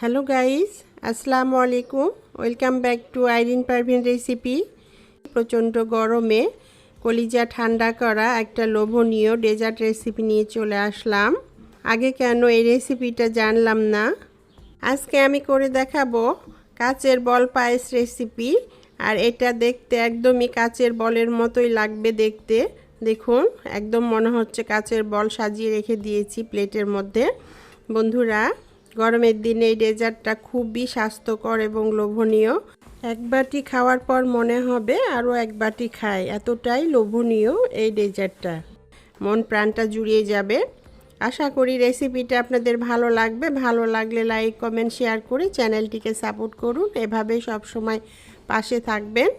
Hello guys আসসালামু আলাইকুম welcome back to Irin Parvin recipe প্রচণ্ড গরমে কলিজা ঠান্ডা করা একটা লোভনীয় ডেজার্ট রেসিপি নিয়ে চলে আসলাম। আগে কেন এই রেসিপিটা জানলাম না? আজকে আমি করে দেখাবো কাচের বল পায়েস রেসিপি আর এটা দেখতে একদমই কাচের বলের মতোই লাগবে দেখতে। দেখুন, একদম মনে হচ্ছে কাচের বল সাজিয়ে রেখে দিয়েছি প্লেটের মধ্যে। বন্ধুরা গরমের দিনে এই ডেজার্টটা খুবই স্বাস্থ্যকর এবং লোভনীয়। এক বাটি খাওয়ার পর মনে হবে আরও এক বাটি খাই, এতটাই লোভনীয় এই ডেজার্টটা। মন প্রাণটা জুড়িয়ে যাবে। আশা করি রেসিপিটা আপনাদের ভালো লাগবে। ভালো লাগলে লাইক, কমেন্ট, শেয়ার করে চ্যানেলটিকে সাপোর্ট করুন। এভাবে সব সময় পাশে থাকবেন।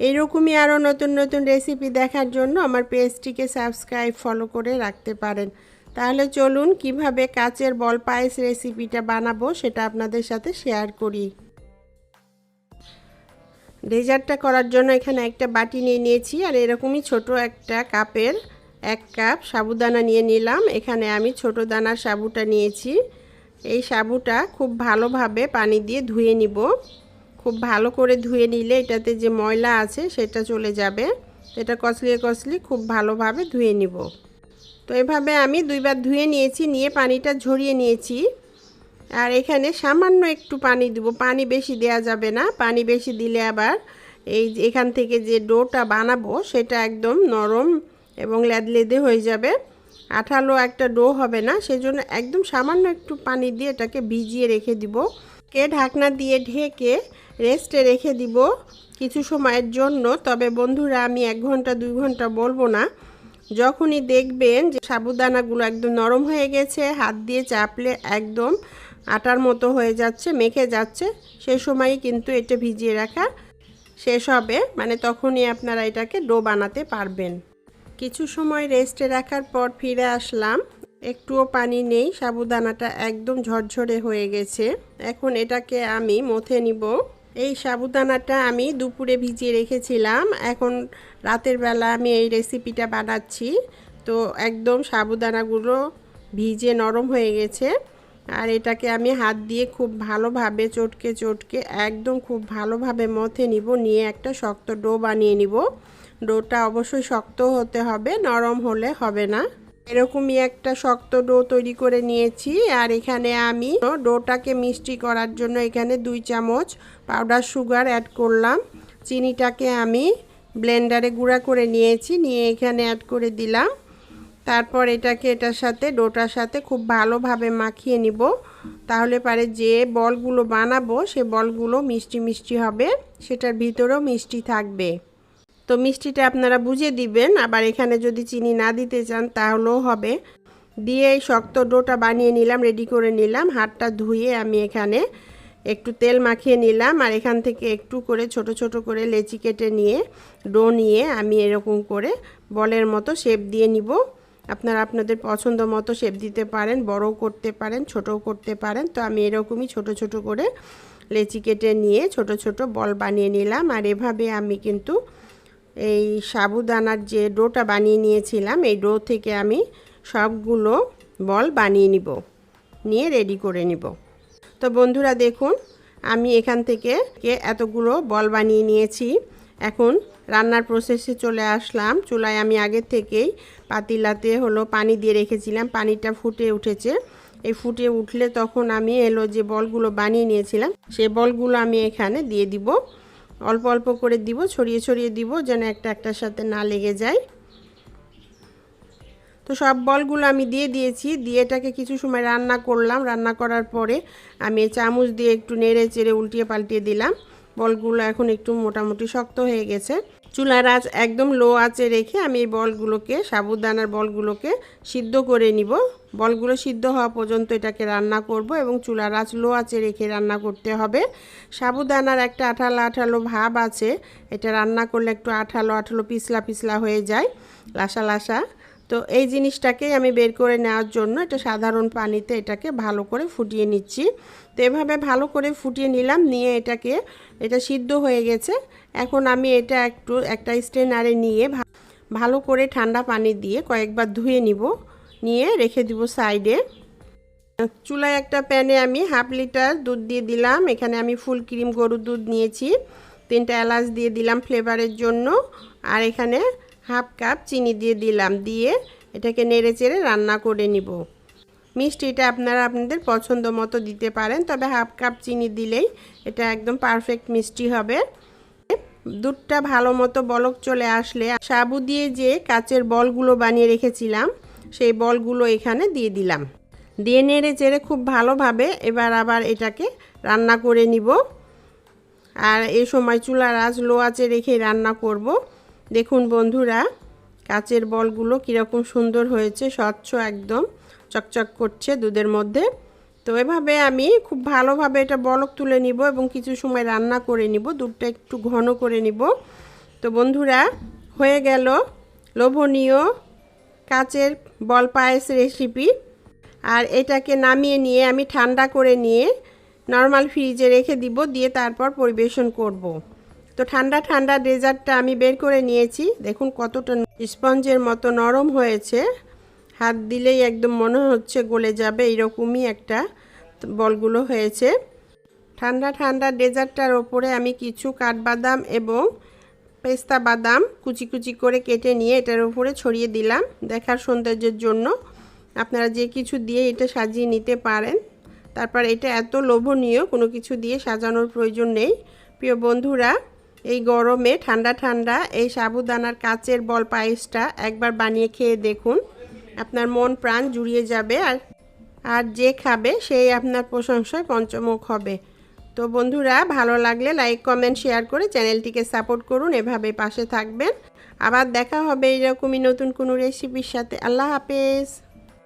এইরকমই আরও নতুন নতুন রেসিপি দেখার জন্য আমার পেজটিকে সাবস্ক্রাইব, ফলো করে রাখতে পারেন। তাহলে চলুন কীভাবে কাচের বল পায়েস রেসিপিটা বানাবো সেটা আপনাদের সাথে শেয়ার করি। ডেজার্টটা করার জন্য এখানে একটা বাটি নিয়ে নিয়েছি আর এরকমই ছোট একটা কাপের এক কাপ সাবুদানা নিয়ে নিলাম। এখানে আমি ছোট দানার সাবুটা নিয়েছি। এই সাবুটা খুব ভালোভাবে পানি দিয়ে ধুয়ে নিব। খুব ভালো করে ধুয়ে নিলে এটাতে যে ময়লা আছে সেটা চলে যাবে। এটা কচলিয়ে কচলি খুব ভালোভাবে ধুয়ে নিব। তো এভাবে আমি দুইবার ধুয়ে নিয়েছি, নিয়ে পানিটা ঝরিয়ে নিয়েছি। আর এখানে সামান্য একটু পানি দিব, পানি বেশি দেয়া যাবে না। পানি বেশি দিলে আবার এই এখান থেকে যে ডোটা বানাবো, সেটা একদম নরম এবং লেদলেদে হয়ে যাবে। আঠালো একটা ডো হবে না, সেজন্য একদম সামান্য একটু পানি দিয়ে এটাকে ভিজিয়ে রেখে দিব। কে ঢাকনা দিয়ে ঢেকে রেস্টে রেখে দিব কিছু সময়ের জন্য। তবে বন্ধুরা, আমি এক ঘণ্টা, দুই ঘণ্টা বলব না। যখনই দেখবেন যে সাবুদানাগুলো একদম নরম হয়ে গেছে, হাত দিয়ে চাপলে একদম আটার মতো হয়ে যাচ্ছে, মেখে যাচ্ছে, সে সময়ই কিন্তু এটা ভিজিয়ে রাখা শেষ হবে। মানে তখনই আপনারা এটাকে ডো বানাতে পারবেন। কিছু সময় রেস্টে রাখার পর ফিরে আসলাম। একটুও পানি নেই, সাবুদানাটা একদম ঝরঝরে হয়ে গেছে। এখন এটাকে আমি মথে নিব। এই সাবুদানাটা আমি দুপুরে ভিজিয়ে রেখেছিলাম। এখন রাতের বেলা আমি এই রেসিপিটা বানাচ্ছি। তো একদম সাবুদানাগুলো ভিজে নরম হয়ে গেছে। আর এটাকে আমি হাত দিয়ে খুব ভালোভাবে চটকে চটকে একদম খুব ভালোভাবে মথে নিব। নিয়ে একটা শক্ত ডো বানিয়ে নিব। ডোটা অবশ্যই শক্ত হতে হবে, নরম হলে হবে না। এরকমই একটা শক্ত ডো তৈরি করে নিয়েছি আর এখানে আমি ডোটাকে মিষ্টি করার জন্য এখানে দুই চামচ পাউডার সুগার অ্যাড করলাম। চিনিটাকে আমি ব্লেন্ডারে গুঁড়া করে নিয়েছি, নিয়ে এখানে অ্যাড করে দিলাম। তারপর এটাকে এটার সাথে, ডোটার সাথে খুব ভালোভাবে মাখিয়ে নিব। তাহলে পারে যে বলগুলো বানাবো, সে বলগুলো মিষ্টি মিষ্টি হবে, সেটার ভিতরেও মিষ্টি থাকবে। তো মিষ্টিটা আপনারা বুঝে দিবেন। আবার এখানে যদি চিনি না দিতে চান তাহলেও হবে। দিয়ে এই শক্ত ডোটা বানিয়ে নিলাম রেডি করে নিলাম। হাতটা ধুয়ে আমি এখানে একটু তেল মাখিয়ে নিলাম। আর এখান থেকে একটু করে ছোট ছোট করে লেচি কেটে নিয়ে, ডো নিয়ে আমি এরকম করে বলের মতো শেপ দিয়ে নিব। আপনারা আপনাদের পছন্দ মতো শেপ দিতে পারেন, বড়ও করতে পারেন, ছোটও করতে পারেন। তো আমি এরকমই ছোট ছোট করে লেচি কেটে নিয়ে ছোট ছোট বল বানিয়ে নিলাম। আর এভাবে আমি কিন্তু এই সাবুদানার যে ডোটা বানিয়ে নিয়েছিলাম, এই ডো থেকে আমি সবগুলো বল বানিয়ে নিব, নিয়ে রেডি করে নিব। তো বন্ধুরা দেখুন, আমি এখান থেকে এতগুলো বল বানিয়ে নিয়েছি। এখন রান্নার প্রসেসে চলে আসলাম। চুলায় আমি আগের থেকেই পাতিলাতে হলো পানি দিয়ে রেখেছিলাম, পানিটা ফুটে উঠেছে। এই ফুটে উঠলে তখন আমি এলো যে বলগুলো বানিয়ে নিয়েছিলাম, সে বলগুলো আমি এখানে দিয়ে দিব। অল্প অল্প করে দিব, ছড়িয়ে ছড়িয়ে দিব যেন একটা একটার সাথে না লেগে যায়। তো সব বলগুলো আমি দিয়ে দিয়েছি, দিয়ে এটাকে কিছু সময় রান্না করলাম। রান্না করার পরে আমি চামচ দিয়ে একটু নেড়ে চেড়ে উল্টিয়ে পাল্টিয়ে দিলাম। বলগুলো এখন একটু মোটামুটি শক্ত হয়ে গেছে। চুলার আঁচ একদম লো আঁচে রেখে আমি এই বলগুলোকে, সাবুদানার বলগুলোকে সিদ্ধ করে নিব। বলগুলো সিদ্ধ হওয়া পর্যন্ত এটাকে রান্না করব এবং চুলার আঁচ লো আঁচে রেখে রান্না করতে হবে। সাবুদানার একটা আঠালো আঠালো ভাব আছে, এটা রান্না করলে একটু আঠালো আঠালো পিছলা পিছলা হয়ে যায়, লাসা লাসা। তো এই জিনিসটাকেই আমি বের করে নেওয়ার জন্য এটা সাধারণ পানিতে এটাকে ভালো করে ফুটিয়ে নিচ্ছি। তো এভাবে ভালো করে ফুটিয়ে নিলাম, নিয়ে এটাকে, এটা সিদ্ধ হয়ে গেছে। এখন আমি এটা একটু, একটা স্টেনারে নিয়ে ভালো করে ঠান্ডা পানি দিয়ে কয়েকবার ধুয়ে নিব, নিয়ে রেখে দিব সাইডে। চুলায় একটা প্যানে আমি হাফ লিটার দুধ দিয়ে দিলাম, এখানে আমি ফুল ক্রিম গরুর দুধ নিয়েছি, তিনটা এলাচ দিয়ে দিলাম ফ্লেভারের জন্য, আর এখানে হাফ কাপ চিনি দিয়ে দিলাম, দিয়ে এটাকে নেড়ে চেড়ে রান্না করে নিব। মিষ্টিটা আপনারা আপনাদের পছন্দ মতো দিতে পারেন। তবে হাফ কাপ চিনি দিলেই এটা একদম পারফেক্ট মিষ্টি হবে। দুধটা ভালো মতো বলক চলে আসলে সাবু দিয়ে যে কাচের বলগুলো বানিয়ে রেখেছিলাম, সেই বলগুলো এখানে দিয়ে দিলাম। দিয়ে নেড়ে চেড়ে খুব ভালোভাবে এবার আবার এটাকে রান্না করে নিব। আর এই সময় চুলার আঁচ লো আঁচে রেখে রান্না করব। দেখুন বন্ধুরা, কাচের বলগুলো কীরকম সুন্দর হয়েছে, স্বচ্ছ একদম। চকচক করছে দুধের মধ্যে। তো এভাবে আমি খুব ভালোভাবে এটা বলক তুলে নিব এবং কিছু সময় রান্না করে নিব, দুধটা একটু ঘন করে নিব। তো বন্ধুরা, হয়ে গেল লোভনীয় কাচের বল পায়েস রেসিপি আর এটাকে নামিয়ে নিয়ে আমি ঠান্ডা করে নিয়ে নর্মাল ফ্রিজে রেখে দিব, দিয়ে তারপর পরিবেশন করব। তো ঠান্ডা ঠান্ডা ডেজার্টটা আমি বের করে নিয়েছি। দেখুন কতটা স্পঞ্জের মতো নরম হয়েছে। হাত দিলেই একদম মনে হচ্ছে গলে যাবে এরকমই একটা বলগুলো হয়েছে। ঠান্ডা ঠান্ডা ডেজার্টটার ওপরে আমি কিছু কাঠবাদাম এবং পেস্তা বাদাম কুচি কুচি করে কেটে নিয়ে এটার উপরে ছড়িয়ে দিলাম দেখার সৌন্দর্যের জন্য। আপনারা যে কিছু দিয়ে এটা সাজিয়ে নিতে পারেন। তারপর এটা এত লোভনীয়, কোনো কিছু দিয়ে সাজানোর প্রয়োজন নেই। প্রিয় বন্ধুরা, এই গরমে ঠান্ডা ঠান্ডা, এই সাবুদানার কাচের বল পায়েসটা একবার বানিয়ে খেয়ে দেখুন। আপনার মন প্রাণ জুড়িয়ে যাবে আর আর যে খাবে সেই আপনার প্রশংসায় পঞ্চমুখ হবে। তো বন্ধুরা, ভালো লাগলে লাইক কমেন্ট শেয়ার করে চ্যানেলটিকে সাপোর্ট করুন। এভাবে পাশে থাকবেন। আবার দেখা হবে এরকমই নতুন কোনো রেসিপির সাথে। আল্লাহ হাফেজ।